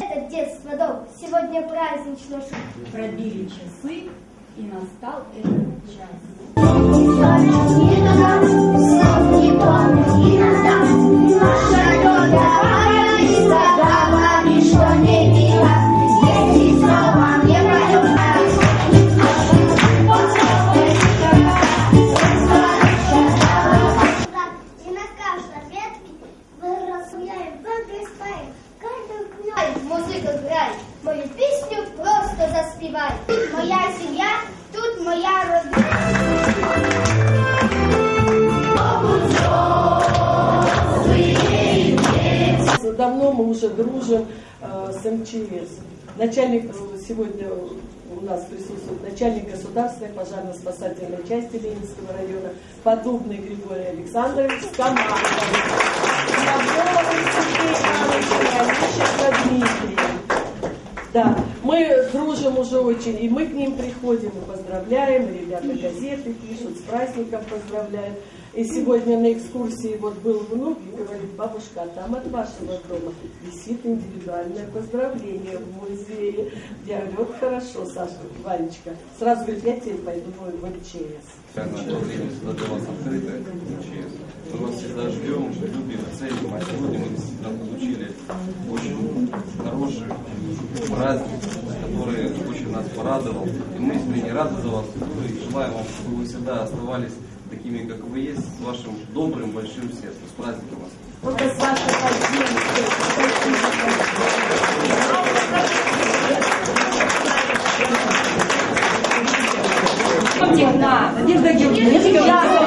Это детство дом. Сегодня празднично. Пробили часы, и настал этот час. Музыка играй, мою песню просто заспевай. Моя семья, тут моя родина. Давно мы уже дружим э, с МЧС. Начальник э, сегодня у нас присутствует начальник государственной пожарно-спасательной части Ленинского района Подобный Григорий Александрович с. Да, мы дружим уже очень, и мы к ним приходим и поздравляем, и ребята газеты пишут, с праздником поздравляют. И сегодня на экскурсии вот был внук и говорит, бабушка, а там от вашего дома висит индивидуальное поздравление в музее. Я говорю, вот хорошо, Саша, Ванечка. Сразу говорит, я теперь пойду в в МЧС. Направление всегда для вас открыто, МЧС. Мы вас всегда ждем, любим, ценим. А сегодня мы действительно получили праздник, который очень нас порадовал. И мы искренне рады за вас и желаем вам, чтобы вы всегда оставались такими, как вы есть, с вашим добрым, большим сердцем. С праздником вас! Вот это Саша Надежда Георгиевна,